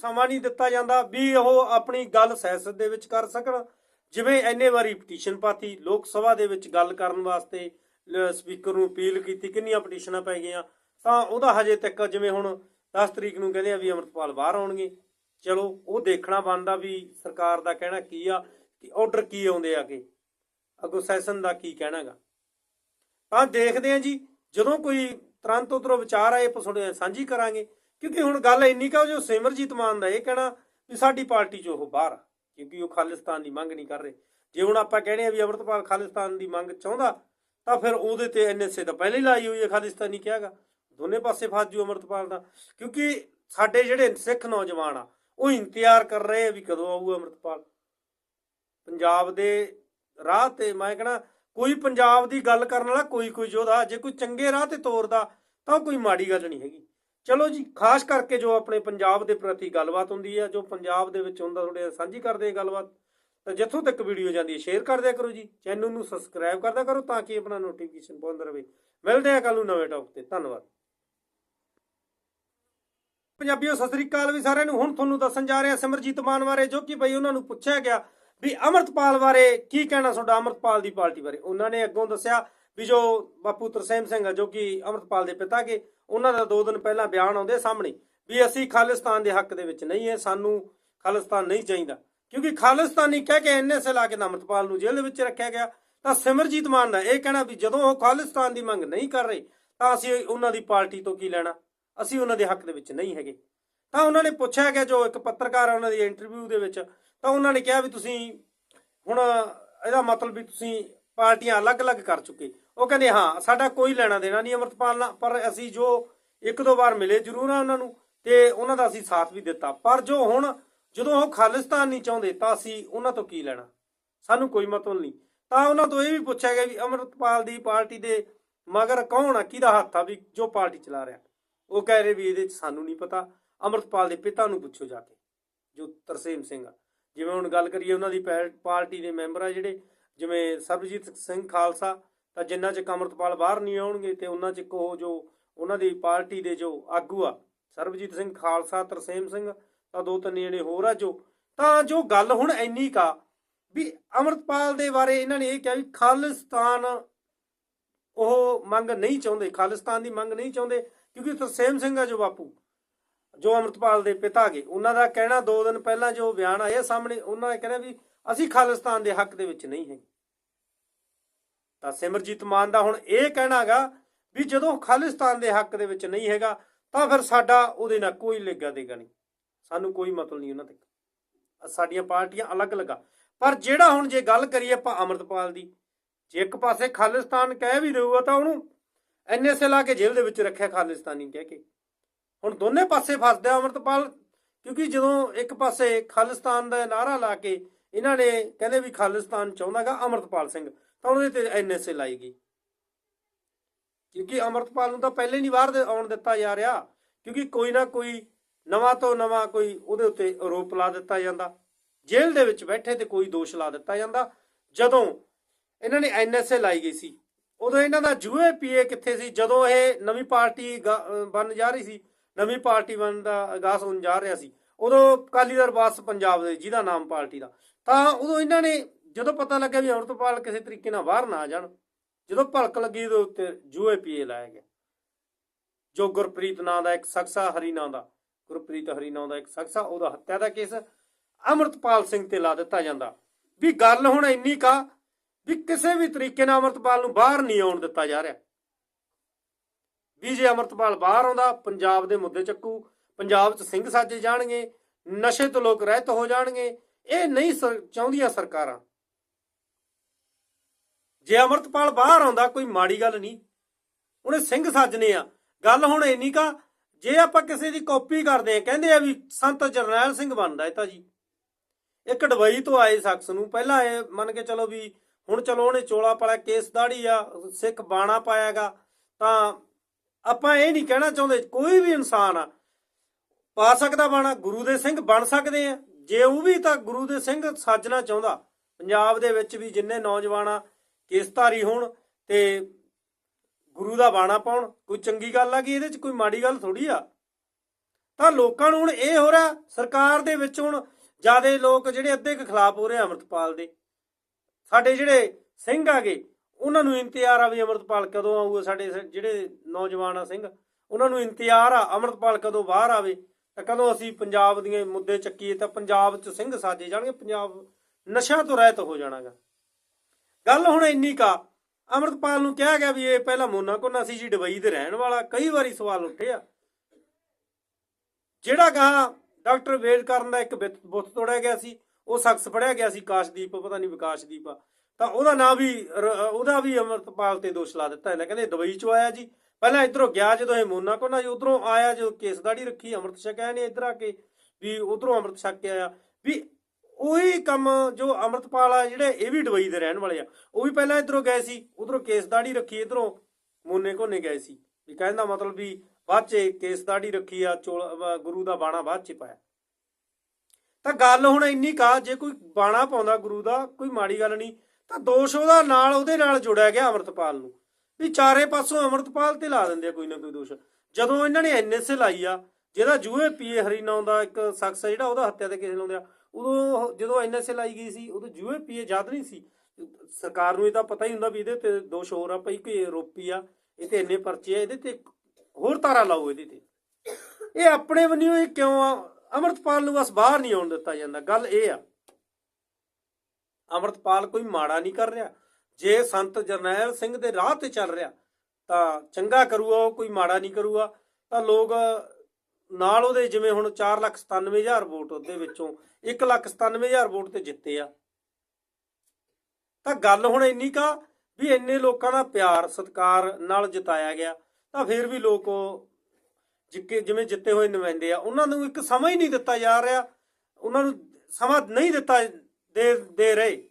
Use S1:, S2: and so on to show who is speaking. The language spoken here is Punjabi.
S1: ਸਮਾਂ ਨਹੀਂ ਦਿੱਤਾ ਜਾਂਦਾ, ਵੀ ਉਹ ਆਪਣੀ ਗੱਲ ਸਿਆਸਤ ਦੇ ਵਿੱਚ ਕਰ ਸਕਣ। ਜਿਵੇਂ ਇੰਨੇ ਵਾਰੀ ਪਟੀਸ਼ਨ ਪਾਤੀ, ਲੋਕ ਸਭਾ ਦੇ ਵਿੱਚ ਗੱਲ ਕਰਨ ਵਾਸਤੇ ਸਪੀਕਰ ਨੂੰ ਅਪੀਲ ਕੀਤੀ, ਕਿੰਨੀਆਂ ਪਟੀਸ਼ਨਾਂ ਪੈ ਗਈਆਂ। ਤਾਂ ਉਹਦਾ ਹਜੇ ਤੱਕ ਜਿਵੇਂ ਹੁਣ 10 ਤਰੀਕ ਨੂੰ ਕਹਿੰਦੇ ਆ ਵੀ ਅਮਰਤਪਾਲ ਬਾਹਰ ਆਉਣਗੇ। ਚਲੋ, ਉਹ ਦੇਖਣਾ ਬਣਦਾ ਵੀ ਸਰਕਾਰ ਦਾ ਕਹਿਣਾ ਕੀ ਆ ਕਿ ਆਰਡਰ ਕੀ ਆਉਂਦੇ ਆ ਕੇ ਅੱਗੋਂ ਸੈਸ਼ਨ ਦਾ ਕੀ ਕਹਿਣਾਗਾ। ਤਾਂ ਦੇਖਦੇ ਆ ਜੀ, ਜਦੋਂ ਕੋਈ ਤੁਰੰਤ ਉਧਰੋਂ ਵਿਚਾਰ ਆਏ ਸਾਂਝੀ ਕਰਾਂਗੇ। ਕਿਉਂਕਿ ਹੁਣ ਗੱਲ ਇੰਨੀ ਕਾ ਜੋ ਸਿਮਰਜੀਤ ਮਾਨ ਦਾ ਇਹ ਕਹਿਣਾ ਵੀ ਸਾਡੀ ਪਾਰਟੀ ਚੋਂ ਉਹ ਬਾਹਰ ਆ, ਕਿਉਂਕਿ ਉਹ ਖਾਲਿਸਤਾਨ ਦੀ ਮੰਗ ਨਹੀਂ ਕਰ ਰਹੇ। ਜੇ ਹੁਣ ਆਪਾਂ ਕਹਿੰਦੇ ਆ ਵੀ ਅਮਰਤਪਾਲ ਖਾਲਿਸਤਾਨ ਦੀ ਮੰਗ ਚਾਹੁੰਦਾ, ਤਾਂ ਫਿਰ ਉਹਦੇ ਤੇ ਐਨਐਸਏ ਤਾਂ ਪਹਿਲੇ ਹੀ ਲਾਈ ਹੋਈ ਹੈ ਖਾਲਿਸਤਾਨੀ ਕਿਹਾਗਾ ਦੋਨੇ ਪਾਸੇ ਫਸ ਜੂ ਅਮਰਤਪਾਲ ਦਾ। ਕਿਉਂਕਿ ਸਾਡੇ ਜਿਹੜੇ ਸਿੱਖ ਨੌਜਵਾਨ ਆ, ਉਹ ਇੰਤਜ਼ਾਰ ਕਰ ਰਹੇ ਆ ਵੀ ਕਦੋਂ ਆਊ ਅਮਰਤਪਾਲ। ਪੰਜਾਬ ਦੇ ਰਾਹ ਤੇ ਮੈਂ ਕਹਣਾ, ਕੋਈ ਪੰਜਾਬ ਦੀ ਗੱਲ ਕਰਨ ਵਾਲਾ ਕੋਈ ਕੋਈ ਯੋਧਾ, ਜੇ ਕੋਈ ਚੰਗੇ ਰਾਹ ਤੇ ਤੋਰਦਾ, ਤਾਂ ਕੋਈ ਮਾੜੀ ਗੱਲ ਨਹੀਂ ਹੈਗੀ। ਚਲੋ ਜੀ, ਖਾਸ ਕਰਕੇ ਜੋ ਆਪਣੇ ਪੰਜਾਬ ਦੇ ਪ੍ਰਤੀ ਗੱਲਬਾਤ ਹੁੰਦੀ ਹੈ ਜੋ ਪੰਜਾਬ ਦੇ ਵਿੱਚ ਹੁੰਦਾ, ਤੁਹਾਡੇ ਸਾਂਝੀ ਕਰਦੇ ਆ ਗੱਲਬਾਤ, ਤਾਂ ਜਿੱਥੋਂ ਤੱਕ ਵੀਡੀਓ ਜਾਂਦੀ ਹੈ ਸ਼ੇਅਰ ਕਰਦਿਆ ਕਰੋ ਜੀ ਚੈਨਲ ਨੂੰ ਸਬਸਕ੍ਰਾਈਬ ਕਰਦਿਆ ਕਰੋ ਤਾਂ ਕਿ ਆਪਣਾ ਨੋਟੀਫਿਕੇਸ਼ਨ ਪਹੁੰਚਦਾ ਰਹੇ। ਮਿਲਦੇ ਆ ਕੱਲ ਨੂੰ ਨਵੇਂ ਟੌਪ ਤੇ, ਧੰਨਵਾਦ। ਪੰਜਾਬੀਓ, ਸਤਿ ਸ੍ਰੀ ਅਕਾਲ ਵੀ ਸਾਰਿਆਂ ਨੂੰ। ਹੁਣ ਤੁਹਾਨੂੰ ਦੱਸਣ ਜਾ ਰਿਹਾ ਸਿਮਰਜੀਤ ਮਾਨ ਬਾਰੇ, ਜੋ ਕਿ ਬਈ ਉਹਨਾਂ ਨੂੰ ਪੁੱਛਿਆ ਗਿਆ ਵੀ ਅਮਰਤਪਾਲ ਬਾਰੇ ਕੀ ਕਹਿਣਾ ਤੁਹਾਡਾ ਅਮਰਤਪਾਲ ਦੀ ਪਾਰਟੀ ਬਾਰੇ। ਉਹਨਾਂ ਨੇ ਅੱਗੋਂ ਦੱਸਿਆ ਵੀ ਜੋ ਬਾਪੂ ਤਰਸੇਮ ਸਿੰਘ ਆ, ਜੋ ਕਿ ਅਮਰਤਪਾਲ ਦੇ ਪਿਤਾ ਕੇ ਉਹਨਾਂ ਦਾ ਦੋ ਦਿਨ ਪਹਿਲਾਂ ਬਿਆਨ ਆਉਂਦੇ ਸਾਹਮਣੇ ਵੀ ਅਸੀਂ ਖਾਲਿਸਤਾਨ ਦੇ ਹੱਕ ਦੇ ਵਿੱਚ ਨਹੀਂ ਹੈ, ਸਾਨੂੰ ਖਾਲਿਸਤਾਨ ਨਹੀਂ ਚਾਹੀਦਾ। ਕਿਉਂਕਿ ਖਾਲਿਸਤਾਨੀ ਕਹਿ ਕੇ ਐਨਐਸਏ ਲਾ ਕੇ ਤਾਂ ਨੂੰ ਜੇਲ੍ਹ ਦੇ ਵਿੱਚ ਰੱਖਿਆ ਗਿਆ, ਤਾਂ ਸਿਮਰਜੀਤ ਮਾਨ ਦਾ ਇਹ ਕਹਿਣਾ ਵੀ ਜਦੋਂ ਉਹ ਖਾਲਿਸਤਾਨ ਦੀ ਮੰਗ ਨਹੀਂ ਕਰ ਰਹੇ, ਤਾਂ ਅਸੀਂ ਉਹਨਾਂ ਦੀ ਪਾਰਟੀ ਤੋਂ ਕੀ ਲੈਣਾ? ਅਸੀਂ ਉਹਨਾਂ ਦੇ ਹੱਕ ਦੇ ਵਿੱਚ ਨਹੀਂ ਹੈਗੇ। ਤਾਂ ਉਹਨਾਂ ਨੇ ਪੁੱਛਿਆ ਗਿਆ ਜੋ ਇੱਕ ਪੱਤਰਕਾਰ ਆ ਉਹਨਾਂ ਦੀ ਇੰਟਰਵਿਊ ਦੇ ਵਿੱਚ, ਤਾਂ ਉਹਨਾਂ ਨੇ ਕਿਹਾ ਵੀ ਤੁਸੀਂ ਹੁਣ ਇਹਦਾ ਮਤਲਬ ਵੀ ਤੁਸੀਂ ਪਾਰਟੀਆਂ ਅਲੱਗ-ਅਲੱਗ ਕਰ ਚੁੱਕੇ। ਉਹ ਕਹਿੰਦੇ, ਹਾਂ, ਸਾਡਾ ਕੋਈ ਲੈਣਾ ਦੇਣਾ ਨਹੀਂ ਅਮਰਤਪਾਲ ਨਾਲ, ਪਰ ਅਸੀਂ ਜੋ ਇੱਕ ਦੋ ਵਾਰ ਮਿਲੇ ਜ਼ਰੂਰ ਆ ਉਹਨਾਂ ਨੂੰ ਤੇ ਉਹਨਾਂ ਦਾ ਅਸੀਂ ਸਾਥ ਵੀ ਦਿੱਤਾ। ਪਰ ਜੋ ਹੁਣ ਜਦੋਂ ਉਹ ਖਾਲਿਸਤਾਨ ਨਹੀਂ ਚਾਹੁੰਦੇ ਤਾਂ ਅਸੀਂ ਉਹਨਾਂ ਤੋਂ ਕੀ ਲੈਣਾ? ਸਾਨੂੰ ਕੋਈ ਮਤਲਬ ਨਹੀਂ। ਤਾਂ ਉਹਨਾਂ ਤੋਂ ਇਹ ਵੀ ਪੁੱਛਿਆ ਗਿਆ ਵੀ ਅਮਰਤਪਾਲ ਦੀ ਪਾਰਟੀ ਦੇ ਮਗਰ ਕੌਣ ਆ? ਕਿਹਦਾ ਹੱਥ ਆ ਵੀ ਜੋ ਪਾਰਟੀ ਚਲਾ ਰਿਹਾ? ਉਹ ਕਹਿ ਰਹੇ ਵੀ ਇਹਦੇ ਚ ਸਾਨੂੰ ਨਹੀਂ ਪਤਾ। ਅਮਰਤਪਾਲ ਦੇ ਪਿਤਾ ਨੂੰ ਪੁੱਛੋ ਜਾ ਕੇ, ਜੋ ਤਰਸੇਮ ਸਿੰਘ ਆ। ਜਿਵੇਂ ਹੁਣ ਗੱਲ ਕਰੀਏ ਉਹਨਾਂ ਦੀ ਪੈ- ਪਾਰਟੀ ਦੇ ਮੈਂਬਰ ਆ ਜਿਹੜੇ, ਜਿਵੇਂ ਸਰਬਜੀਤ ਸਿੰਘ ਖਾਲਸਾ ਤਾਂ ਜਿੰਨਾ ਚ ਅਮਰਤਪਾਲ ਬਾਹਰ ਨਹੀਂ ਆਉਣਗੇ ਤੇ ਉਹਨਾਂ ਚ ਉਹ ਜੋ ਉਹਨਾਂ ਦੀ ਪਾਰਟੀ ਦੇ ਜੋ ਆਗੂ ਆ, ਸਰਬਜੀਤ ਸਿੰਘ ਖਾਲਸਾ, ਤਰਸੇਮ ਸਿੰਘ ਤਾਂ ਦੋ ਤਿੰਨ ਜਿਹੜੇ ਹੋਰ ਆ ਜੋ। ਤਾਂ ਜੋ ਗੱਲ ਹੁਣ ਇੰਨੀ ਕਾ ਵੀ ਅਮਰਤਪਾਲ ਦੇ ਬਾਰੇ ਇਹਨਾਂ ਨੇ ਇਹ ਕਿਹਾ ਵੀ ਖਾਲਿਸਤਾਨ ਉਹ ਮੰਗ ਨਹੀਂ ਚਾਹੁੰਦੇ, ਖਾਲਿਸਤਾਨ ਦੀ ਮੰਗ ਨਹੀਂ ਚਾਹੁੰਦੇ ਕਿਉਂਕਿ ਤਰਸੇਮ ਸਿੰਘ ਆ ਜੋ ਬਾਪੂ, ਜੋ ਅਮਰਤਪਾਲ ਦੇ ਪਿਤਾ ਗਏ ਉਹਨਾਂ ਦਾ ਕਹਿਣਾ ਦੋ ਦਿਨ ਪਹਿਲਾਂ ਜੋ ਬਿਆਨ ਆਇਆ ਸਾਹਮਣੇ, ਉਹਨਾਂ ਨੇ ਕਹਿੰਦਾ ਵੀ ਅਸੀਂ ਖਾਲਿਸਤਾਨ ਦੇ ਹੱਕ ਦੇ ਵਿੱਚ ਨਹੀਂ ਹੈ ਤਾਂ ਸਿਮਰਜੀਤ ਮਾਨ ਦਾ ਹੁਣ ਇਹ ਕਹਿਣਾਗਾ ਵੀ ਜਦੋਂ ਖਾਲਿਸਤਾਨ ਦੇ ਹੱਕ ਦੇ ਵਿੱਚ ਨਹੀਂ ਹੈਗਾ, ਤਾਂ ਫਿਰ ਸਾਡਾ ਉਹਦੇ ਨਾਲ ਕੋਈ ਲੈਗਾ ਦੇਗਾ ਨਹੀਂ। ਸਾਨੂੰ ਕੋਈ ਮਤਲਬ ਨਹੀਂ ਉਹਨਾਂ ਤੇ। ਸਾਡੀਆਂ ਪਾਰਟੀਆਂ ਅਲੱਗ-ਅਲੱਗ ਪਰ ਜਿਹੜਾ ਹੁਣ ਜੇ ਗੱਲ ਕਰੀਏ ਆਪਾਂ ਅਮਰਤਪਾਲ ਦੀ, ਜੇ ਇੱਕ ਪਾਸੇ ਖਾਲਿਸਤਾਨ ਕਹਿ ਵੀ ਦੇਊਗਾ ਤਾਂ ਉਹਨੂੰ ਐਨਐਸਏ ਲਾ ਕੇ ਜੇਲ੍ਹ ਦੇ ਵਿੱਚ ਰੱਖਿਆ ਖਾਲਿਸਤਾਨੀ ਕਹਿ ਕੇ। ਹੁਣ ਦੋਨੇ ਪਾਸੇ ਫਸਦੇ ਆ ਅਮਰਤਪਾਲ, ਕਿਉਂਕਿ ਜਦੋਂ ਇੱਕ ਪਾਸੇ ਖਾਲਿਸਤਾਨ ਦਾ ਨਾਰਾ ਲਾ ਕੇ ਇਹਨਾਂ ਨੇ ਕਹਿੰਦੇ ਵੀ ਖਾਲਿਸਤਾਨ ਚਾਹੁੰਦਾਗਾ ਅਮਰਤਪਾਲ ਸਿੰਘ ਤਾਂ ਉਹਦੇ ਤੇ ਐਨਐਸਏ ਲਾਈ ਗਈ ਕਿਉਂਕਿ ਅਮਰਤਪਾਲ ਨੂੰ ਤਾਂ ਪਹਿਲੇ ਨਹੀਂ ਬਾਹਰ ਆਉਣ ਦਿੱਤਾ ਜਾ ਰਿਹਾ। ਕਿਉਂਕਿ ਕੋਈ ਨਾ ਕੋਈ ਨਵਾਂ ਤੋਂ ਨਵਾਂ ਕੋਈ ਉਹਦੇ ਉੱਤੇ ਆਰੋਪ ਲਾ ਦਿੱਤਾ ਜਾਂਦਾ। ਜੇਲ੍ਹ ਦੇ ਵਿੱਚ ਬੈਠੇ ਤੇ ਕੋਈ ਦੋਸ਼ ਲਾ ਦਿੱਤਾ ਜਾਂਦਾ। ਜਦੋਂ ਇਹਨਾਂ ਨੇ ਐਨਐਸਏ ਲਾਈ ਗਈ ਸੀ, ਉਦੋਂ ਇਹਨਾਂ ਦਾ ਜੂਏ ਪੀਏ ਕਿੱਥੇ ਸੀ? ਜਦੋਂ ਇਹ ਨਵੀਂ ਪਾਰਟੀ ਬਣ ਜਾ ਰਹੀ ਸੀ, ਨਵੀਂ ਪਾਰਟੀ ਬਣਨ ਦਾ ਆਗਾਜ਼ ਹੋਣ ਜਾ ਰਿਹਾ ਸੀ, ਉਦੋਂ ਅਕਾਲੀ ਦਲ ਵਾਸ ਪੰਜਾਬ ਦੇ, ਜਿਹਦਾ ਨਾਮ ਪਾਰਟੀ ਦਾ। ਤਾਂ ਉਦੋਂ ਇਹਨਾਂ ਨੇ ਜਦੋਂ ਪਤਾ ਲੱਗਿਆ ਵੀ ਅਮਰਤਪਾਲ ਕਿਸੇ ਤਰੀਕੇ ਨਾਲ ਬਾਹਰ ਨਾ ਆ ਜਾਣ, ਜਦੋਂ ਭਲਕ ਲੱਗੀ ਉਹਦੇ ਉੱਤੇ ਜੂਏ ਪੀਏ ਲਾਇਆ ਗਿਆ ਜੋ ਗੁਰਪ੍ਰੀਤ ਨਾਂ ਦਾ ਇੱਕ ਸ਼ਖਸਾ ਹਰੀ ਨਾਂ ਦਾ, ਗੁਰਪ੍ਰੀਤ ਹਰੀ ਨਾਂ ਦਾ ਇੱਕ ਸ਼ਖਸਾ, ਉਹਦਾ ਹੱਤਿਆ ਦਾ ਕੇਸ ਅਮਰਤਪਾਲ ਸਿੰਘ ਤੇ ਲਾ ਦਿੱਤਾ ਜਾਂਦਾ। ਵੀ ਗੱਲ ਹੁਣ ਇੰਨੀ ਕਾ ਵੀ ਕਿਸੇ ਵੀ ਤਰੀਕੇ ਨਾਲ ਅਮਰਤਪਾਲ ਨੂੰ ਬਾਹਰ ਨਹੀਂ ਆਉਣ ਦਿੱਤਾ ਜਾ ਰਿਹਾ। ਵੀ ਜੇ ਅਮਰਤਪਾਲ ਬਾਹਰ ਆਉਂਦਾ, ਪੰਜਾਬ ਦੇ ਮੁੱਦੇ ਚੱਕੂ, ਪੰਜਾਬ 'ਚ ਸਿੰਘ ਸਾਜੇ ਜਾਣਗੇ, ਨਸ਼ੇ ਤੋਂ ਲੋਕ ਰਹਿਤ ਹੋ ਜਾਣਗੇ, ਇਹ ਨਹੀਂ ਸਰ- ਚਾਹੁੰਦੀਆਂ ਸਰਕਾਰਾਂ। ਜੇ ਅਮਰਤਪਾਲ ਬਾਹਰ ਆਉਂਦਾ, ਕੋਈ ਮਾੜੀ ਗੱਲ ਨਹੀਂ। ਉਹਨੇ ਸਿੰਘ ਸਾਜਨੇ ਆ। ਗੱਲ ਹੁਣ ਇੰਨੀ ਕਾ, ਜੇ ਆਪਾਂ ਕਿਸੇ ਦੀ ਕਾਪੀ ਕਰਦੇ ਆ ਕਹਿੰਦੇ ਆ ਵੀ ਸੰਤ ਜਰਨੈਲ ਸਿੰਘ ਬਣਦਾ ਇਹ ਤਾਂ ਜੀ। ਇੱਕ ਡਬਈ ਤੋਂ ਆਏ ਸ਼ਖਸ ਨੂੰ, ਪਹਿਲਾਂ ਇਹ ਮੰਨ ਕੇ ਚਲੋ ਵੀ ਹੁਣ ਚਲੋ ਉਹਨੇ ਚੋਲਾ ਪਾਲਿਆ, ਕੇਸ ਦਾੜੀ ਆ, ਸਿੱਖ ਬਾਣਾ ਪਾਇਆਗਾ। ਤਾਂ ਆਪਾਂ ਇਹ ਨਹੀਂ ਕਹਿਣਾ ਚਾਹੁੰਦੇ, ਕੋਈ ਵੀ ਇਨਸਾਨ ਆ, ਪਾ ਸਕਦਾ ਬਾਣਾ, ਗੁਰੂ ਦੇ ਸਿੰਘ ਬਣ ਸਕਦੇ ਆ। ਜੇ ਉਹ ਵੀ ਤਾਂ ਗੁਰੂ ਦੇ ਸਿੰਘ ਸਾਜਣਾ ਚਾਹੁੰਦਾ, ਪੰਜਾਬ ਦੇ ਵਿੱਚ ਵੀ ਜਿੰਨੇ ਨੌਜਵਾਨ ਆ ਕੇਸਧਾਰੀ ਹੋਣ ਤੇ ਗੁਰੂ ਦਾ ਬਾਣਾ ਪਾਉਣ, ਕੋਈ ਚੰਗੀ ਗੱਲ ਆ ਕਿ ਇਹਦੇ 'ਚ ਕੋਈ ਮਾੜੀ ਗੱਲ ਥੋੜੀ ਆ? ਤਾਂ ਲੋਕਾਂ ਨੂੰ ਹੁਣ ਇਹ ਹੋ ਰਿਹਾ, ਸਰਕਾਰ ਦੇ ਵਿੱਚ ਹੁਣ ਜਿਆਦੇ ਲੋਕ ਜਿਹੜੇ ਅੱਧੇ ਕੁ ਖਿਲਾਫ ਹੋ ਰਹੇ ਆ ਅੰਮ੍ਰਿਤਪਾਲ ਦੇ। ਸਾਡੇ ਜਿਹੜੇ ਸਿੰਘ ਆਗੇ, ਉਹਨਾਂ ਨੂੰ ਇੰਤਜ਼ਾਰ ਆ ਵੀ ਅੰਮ੍ਰਿਤਪਾਲ ਕਦੋਂ ਆਊਗਾ, ਸਾਡੇ ਜਿਹੜੇ ਨੌਜਵਾਨ ਆ ਸਿੰਘ, ਉਹਨਾਂ ਨੂੰ ਇੰਤਜ਼ਾਰ ਆ ਅੰਮ੍ਰਿਤਪਾਲ ਕਦੋਂ ਬਾਹਰ ਆਵੇ। ਤਾਂ ਕਦੋਂ ਅਸੀਂ ਪੰਜਾਬ ਦੀਆਂ ਮੁੱਦੇ ਚੱਕੀਏ ਤਾਂ ਪੰਜਾਬ 'ਚ ਸਿੰਘ ਸਾਜੇ ਜਾਣਗੇ, ਪੰਜਾਬ ਨਸ਼ਿਆਂ ਤੋਂ ਰਹਿਤ ਹੋ ਜਾਣਾਗਾ। ਗੱਲ ਹੁਣ ਇੰਨੀ ਕਾ, ਅੰਮ੍ਰਿਤਪਾਲ ਨੂੰ ਕਿਹਾ ਗਿਆ ਵੀ ਇਹ ਪਹਿਲਾਂ ਮੋਨਾ ਕੋਨਾ ਸੀ ਜੀ ਦੁਬਈ ਦੇ ਰਹਿਣ ਵਾਲਾ, ਕਈ ਵਾਰੀ ਸਵਾਲ ਉੱਠੇ ਆ। ਜਿਹੜਾ ਕਹਾ ਡਾਕਟਰ ਵੇਦ ਦਾ ਇੱਕ ਬੁੱਤ ਤੋੜਿਆ ਗਿਆ ਸੀ, ਉਹ ਸ਼ਖਸ ਫੜਿਆ ਗਿਆ ਸੀ, ਕਾਸ਼ਦੀਪ, ਪਤਾ ਨਹੀਂ ਵਿਕਾਸਦੀਪ ਆ। ਤਾਂ ਉਹਦਾ ਨਾਂ ਵੀ ਉਹਦਾ ਵੀ ਅੰਮ੍ਰਿਤਪਾਲ ਤੇ ਦੋਸ਼ ਲਾ ਦਿੱਤਾ ਇਹਨਾਂ, ਕਹਿੰਦੇ ਦੁਬਈ ਚੋਂ ਆਇਆ ਜੀ। ਪਹਿਲਾਂ ਇਧਰੋਂ ਗਿਆ ਜਦੋਂ ਇਹ ਮੋਨਾ ਕੋਨਾ ਜੀ ਉਧਰੋਂ ਆਇਆ ਜਦੋਂ ਕੇਸ ਦਾੜੀ ਰੱਖੀ, ਅੰਮ੍ਰਿਤ ਛਕਿਆ ਨੇ ਇਧਰ ਆ ਕੇ, ਵੀ ਉਧਰੋਂ ਅੰਮ੍ਰਿਤ ਛਕ ਕੇ ਆਇਆ। ਉਹੀ ਕੰਮ ਜੋ ਅੰਮ੍ਰਿਤਪਾਲ ਆ, ਜਿਹੜੇ ਇਹ ਵੀ ਡੁਬਈ ਦੇ ਰਹਿਣ ਵਾਲੇ ਆ, ਉਹ ਵੀ ਪਹਿਲਾਂ ਇਧਰੋਂ ਗਏ ਸੀ, ਉਧਰੋਂ ਕੇਸ ਦਾੜੀ ਰੱਖੀ ਇਧਰੋਂ, ਮੋਨੇ ਕੋਨੇ ਗਏ ਸੀ। ਵੀ ਕਹਿੰਦਾ ਮਤਲਬ ਵੀ ਬਾਅਦ ਚ ਕੇਸ ਦਾੜੀ ਰੱਖੀ ਆ, ਚੋਲ ਗੁਰੂ ਦਾ ਬਾਣਾ ਬਾਅਦ ਚ ਪਾਇਆ। ਤਾਂ ਗੱਲ ਹੁਣ ਇੰਨੀ ਕਾ, ਜੇ ਕੋਈ ਬਾਣਾ ਪਾਉਂਦਾ ਗੁਰੂ ਦਾ, ਕੋਈ ਮਾੜੀ ਗੱਲ ਨਹੀਂ, ਤਾਂ ਦੋਸ਼ ਉਹਦਾ ਨਾਲ, ਉਹਦੇ ਨਾਲ ਜੁੜਿਆ ਗਿਆ ਅੰਮ੍ਰਿਤਪਾਲ ਨੂੰ। ਵੀ ਚਾਰੇ ਪਾਸੋਂ ਅੰਮ੍ਰਿਤਪਾਲ ਤੇ ਲਾ ਦਿੰਦੇ ਆ ਕੋਈ ਨਾ ਕੋਈ ਦੋਸ਼। ਜਦੋਂ ਇਹਨਾਂ ਨੇ ਐਨਐਸਏ ਲਾਈ ਆ, ਜਿਹਦਾ ਜੂਏ ਪੀਏ ਹਰੀ ਨਾਮ ਦਾ ਇੱਕ ਸ਼ਖਸ ਆ, ਜਿਹੜਾ ਉਹਦਾ ਹੱਤਿਆ ਤੇ ਕੇਸ ਲਾਉਂਦੇ ਆ ਉਦੋਂ ਜਦੋਂ ਐਨਐਸਏ ਲਾਈ ਗਈ ਸੀ, ਉਦੋਂ ਜੂਏ ਯਾਦ ਨਹੀਂ ਸੀ। ਸਰਕਾਰ ਨੂੰ ਇਹ ਤਾਂ ਪਤਾ ਹੀ ਹੁੰਦਾ ਵੀ ਇਹਦੇ ਤੇ ਦੋਸ਼ ਹੋਰ ਆ, ਭਈ ਕੋਈ ਆਰੋਪੀ ਆ, ਇਹ ਤੇ ਇੰਨੇ ਪਰਚੇ ਆ, ਇਹਦੇ ਤੇ ਹੋਰ ਤਾਰਾ ਲਾਓ ਇਹਦੇ ਤੇ। ਇਹ ਆਪਣੇ ਬੰਨਿਓ ਇਹ ਕਿਉਂ ਆ? ਅਮਰਤਪਾਲ ਨੂੰ ਬਸ ਬਾਹਰ ਨਹੀਂ ਆਉਣ ਦਿੱਤਾ ਜਾਂਦਾ। ਗੱਲ ਇਹ ਆ, ਅਮਰਤਪਾਲ ਕੋਈ ਮਾੜਾ ਨਹੀਂ ਕਰ ਰਿਹਾ। ਜੇ ਸੰਤ ਜਰਨੈਲ ਸਿੰਘ ਦੇ ਰਾਹ ਤੇ ਚੱਲ ਰਿਹਾ, ਤਾਂ ਚੰਗਾ ਕਰੂਗਾ, ਉਹ ਕੋਈ ਮਾੜਾ ਨਹੀਂ ਕਰੂਗਾ। ਤਾਂ ਲੋਕ ਨਾਲ ਉਹਦੇ ਜਿਵੇਂ ਹੁਣ 497000 ਵੋਟ ਉਹਦੇ ਵਿੱਚੋਂ 197000 ਵੋਟ ਤੇ ਜਿੱਤੇ ਆ। ਤਾਂ ਗੱਲ ਹੁਣ ਇੰਨੀ ਕਾ ਵੀ ਇੰਨੇ ਲੋਕਾਂ ਦਾ ਪਿਆਰ, ਸਤਿਕਾਰ ਨਾਲ ਜਿਤਾਇਆ ਗਿਆ, ਤਾਂ ਫਿਰ ਵੀ ਲੋਕ ਉਹ ਜਿੱਕੇ ਜਿਵੇਂ ਜਿੱਤੇ ਹੋਏ ਨੁਮਾਇੰਦੇ ਆ, ਉਹਨਾਂ ਨੂੰ ਇੱਕ ਸਮਾਂ ਹੀ ਨਹੀਂ ਦਿੱਤਾ ਜਾ ਰਿਹਾ, ਉਹਨਾਂ ਨੂੰ ਸਮਾਂ ਨਹੀਂ ਦਿੱਤਾ ਦੇ ਦੇ ਰਹੇ।